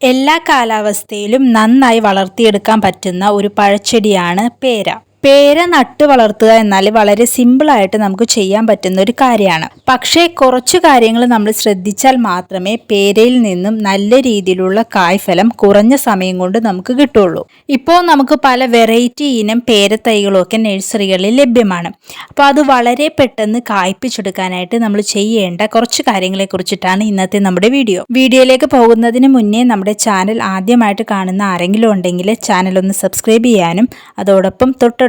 എല്ലാ കാലാവസ്ഥയിലും നന്നായി വളർത്തിയെടുക്കാൻ പറ്റുന്ന ഒരു പഴച്ചെടിയാണ് പേര. പേര നട്ടു വളർത്തുക എന്നാൽ വളരെ സിമ്പിളായിട്ട് നമുക്ക് ചെയ്യാൻ പറ്റുന്ന ഒരു കാര്യമാണ്. പക്ഷേ കുറച്ച് കാര്യങ്ങൾ നമ്മൾ ശ്രദ്ധിച്ചാൽ മാത്രമേ പേരയിൽ നിന്നും നല്ല രീതിയിലുള്ള കായ്ഫലം കുറഞ്ഞ സമയം കൊണ്ട് നമുക്ക് കിട്ടുള്ളൂ. ഇപ്പോൾ നമുക്ക് പല വെറൈറ്റി ഇനം പേരത്തൈകളൊക്കെ നഴ്സറികളിൽ ലഭ്യമാണ്. അപ്പോൾ അത് വളരെ പെട്ടെന്ന് കായ്പിച്ചെടുക്കാനായിട്ട് നമ്മൾ ചെയ്യേണ്ട കുറച്ച് കാര്യങ്ങളെ കുറിച്ചിട്ടാണ് ഇന്നത്തെ നമ്മുടെ വീഡിയോ വീഡിയോയിലേക്ക് പോകുന്നതിന് മുന്നേ നമ്മുടെ ചാനൽ ആദ്യമായിട്ട് കാണുന്ന ആരെങ്കിലും ഉണ്ടെങ്കിൽ ചാനൽ ഒന്ന് സബ്സ്ക്രൈബ് ചെയ്യാനും അതോടൊപ്പം തൊട്ടടുത്ത്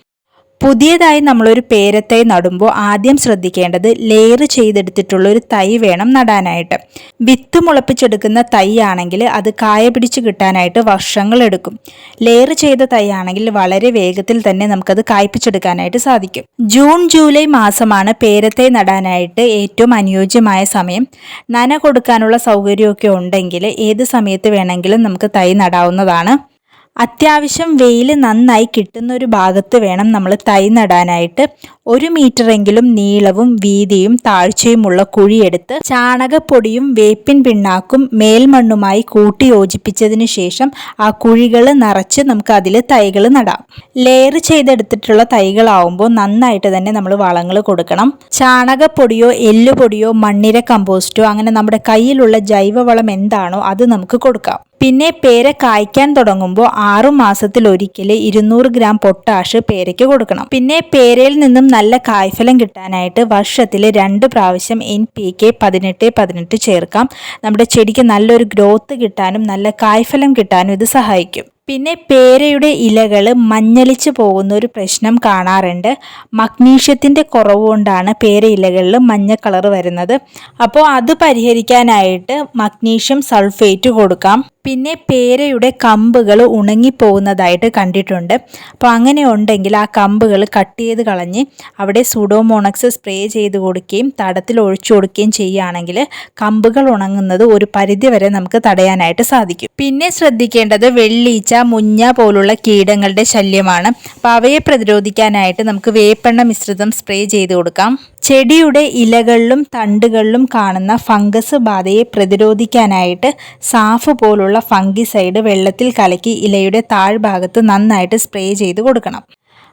പുതിയതായി നമ്മളൊരു പേരത്തൈ നടുമ്പോൾ ആദ്യം ശ്രദ്ധിക്കേണ്ടത് ലെയർ ചെയ്തെടുത്തിട്ടുള്ള ഒരു തൈ വേണം നടാനായിട്ട്. വിത്ത് മുളപ്പിച്ചെടുക്കുന്ന തൈ ആണെങ്കിൽ അത് കായ പിടിച്ച് കിട്ടാനായിട്ട് വർഷങ്ങൾ എടുക്കും. ലെയർ ചെയ്ത തൈ ആണെങ്കിൽ വളരെ വേഗത്തിൽ തന്നെ നമുക്കത് കായ്പിച്ചെടുക്കാനായിട്ട് സാധിക്കും. ജൂൺ ജൂലൈ മാസമാണ് പേരത്തൈ നടാനായിട്ട് ഏറ്റവും അനുയോജ്യമായ സമയം. നന കൊടുക്കാനുള്ള സൗകര്യമൊക്കെ ഉണ്ടെങ്കിൽ ഏത് സമയത്ത് വേണമെങ്കിലും നമുക്ക് തൈ നടാവുന്നതാണ്. അത്യാവശ്യം വെയിൽ നന്നായി കിട്ടുന്ന ഒരു ഭാഗത്ത് വേണം നമ്മൾ തൈ നടാനായിട്ട്. ഒരു മീറ്ററെങ്കിലും നീളവും വീതിയും താഴ്ചയുമുള്ള കുഴിയെടുത്ത് ചാണകപ്പൊടിയും വേപ്പിൻ പിണ്ണാക്കും മേൽമണ്ണുമായി കൂട്ടി യോജിപ്പിച്ചതിന് ശേഷം ആ കുഴികൾ നിറച്ച് നമുക്ക് അതിൽ തൈകൾ നടാം. ലെയർ ചെയ്തെടുത്തിട്ടുള്ള തൈകളാവുമ്പോൾ നന്നായിട്ട് തന്നെ നമ്മൾ വളങ്ങൾ കൊടുക്കണം. ചാണകപ്പൊടിയോ എല്ലുപൊടിയോ മണ്ണിര കമ്പോസ്റ്റോ അങ്ങനെ നമ്മുടെ കയ്യിലുള്ള ജൈവവളം എന്താണോ അത് നമുക്ക് കൊടുക്കാം. പിന്നെ പേര കായ്ക്കാൻ തുടങ്ങുമ്പോൾ ആറു മാസത്തിൽ ഒരിക്കൽ ഇരുന്നൂറ് ഗ്രാം പൊട്ടാഷ് പേരയ്ക്ക് കൊടുക്കണം. പിന്നെ പേരയിൽ നിന്നും നല്ല കായ്ഫലം കിട്ടാനായിട്ട് വർഷത്തിൽ രണ്ട് പ്രാവശ്യം എൻ പി കെ പതിനെട്ട് പതിനെട്ട് ചേർക്കാം. നമ്മുടെ ചെടിക്ക് നല്ലൊരു ഗ്രോത്ത് കിട്ടാനും നല്ല കായ്ഫലം കിട്ടാനും ഇത് സഹായിക്കും. പിന്നെ പേരയുടെ ഇലകൾ മഞ്ഞളിച്ച് പോകുന്ന ഒരു പ്രശ്നം കാണാറുണ്ട്. മഗ്നീഷ്യത്തിന്റെ കുറവ് കൊണ്ടാണ് പേര ഇലകളിൽ മഞ്ഞ കളർ വരുന്നത്. അപ്പോൾ അത് പരിഹരിക്കാനായിട്ട് മഗ്നീഷ്യം സൾഫേറ്റ് കൊടുക്കാം. പിന്നെ പേരയുടെ കമ്പുകൾ ഉണങ്ങിപ്പോകുന്നതായിട്ട് കണ്ടിട്ടുണ്ട്. അപ്പോൾ അങ്ങനെ ഉണ്ടെങ്കിൽ ആ കമ്പുകൾ കട്ട് ചെയ്ത് കളഞ്ഞ് അവിടെ സുഡോമോണക്സ് സ്പ്രേ ചെയ്ത് കൊടുക്കുകയും തടത്തിൽ ഒഴിച്ചു കൊടുക്കുകയും ചെയ്യുകയാണെങ്കിൽ കമ്പുകൾ ഉണങ്ങുന്നത് ഒരു പരിധി വരെ നമുക്ക് തടയാനായിട്ട് സാധിക്കും. പിന്നെ ശ്രദ്ധിക്കേണ്ടത് വെള്ളീച്ച മുഞ്ഞ പോലുള്ള കീടങ്ങളുടെ ശല്യമാണ്. അപ്പോൾ അവയെ പ്രതിരോധിക്കാനായിട്ട് നമുക്ക് വേപ്പെണ്ണ മിശ്രിതം സ്പ്രേ ചെയ്ത് കൊടുക്കാം. ചെടിയുടെ ഇലകളിലും തണ്ടുകളിലും കാണുന്ന ഫംഗസ് ബാധയെ പ്രതിരോധിക്കാനായിട്ട് സാഫ് പോലുള്ള ഫംഗിസൈഡ് വെള്ളത്തിൽ കലക്കി ഇലയുടെ താഴ്ഭാഗത്ത് നന്നായിട്ട് സ്പ്രേ ചെയ്ത് കൊടുക്കണം.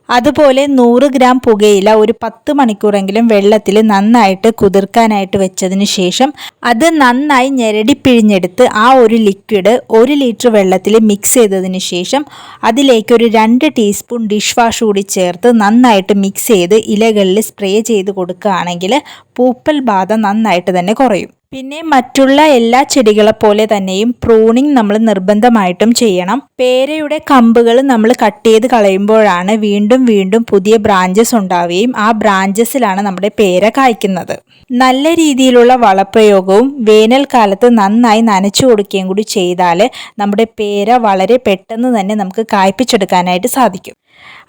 അതുപോലെ നൂറ് ഗ്രാം പുകയില ഒരു പത്ത് മണിക്കൂറെങ്കിലും വെള്ളത്തിൽ നന്നായിട്ട് കുതിർക്കാനായിട്ട് വെച്ചതിന് ശേഷം അത് നന്നായി ഞെരടി പിഴിഞ്ഞെടുത്ത് ആ ഒരു ലിക്വിഡ് ഒരു ലിറ്റർ വെള്ളത്തിൽ മിക്സ് ചെയ്തതിന് ശേഷം അതിലേക്ക് ഒരു രണ്ട് ടീസ്പൂൺ ഡിഷ് വാഷ് കൂടി ചേർത്ത് നന്നായിട്ട് മിക്സ് ചെയ്ത് ഇലകളിൽ സ്പ്രേ ചെയ്ത് കൊടുക്കുകയാണെങ്കിൽ പൂപ്പൽ ബാധ നന്നായിട്ട് തന്നെ കുറയും. പിന്നെ മറ്റുള്ള എല്ലാ ചെടികളെ പോലെ തന്നെയും പ്രൂണിങ് നമ്മൾ നിർബന്ധമായിട്ടും ചെയ്യണം. പേരയുടെ കമ്പുകൾ നമ്മൾ കട്ട് ചെയ്ത് കളയുമ്പോഴാണ് വീണ്ടും വീണ്ടും പുതിയ ബ്രാഞ്ചസ് ഉണ്ടാവുകയും ആ ബ്രാഞ്ചസിലാണ് നമ്മുടെ പേര കായ്ക്കുന്നത്. നല്ല രീതിയിലുള്ള വളപ്രയോഗവും വേനൽക്കാലത്ത് നന്നായി നനച്ചു കൊടുക്കുകയും കൂടി ചെയ്താൽ നമ്മുടെ പേര വളരെ പെട്ടെന്ന് തന്നെ നമുക്ക് കായ്പിച്ചെടുക്കാനായിട്ട് സാധിക്കും.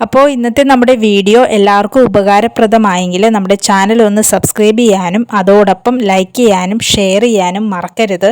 അപ്പോൾ ഇന്നത്തെ നമ്മുടെ വീഡിയോ എല്ലാവർക്കും ഉപകാരപ്രദമായെങ്കിൽ നമ്മുടെ ചാനൽ ഒന്ന് സബ്സ്ക്രൈബ് ചെയ്യാനും അതോടൊപ്പം ലൈക്ക് ചെയ്യാനും ഷെയർ ചെയ്യാനും മറക്കരുത്.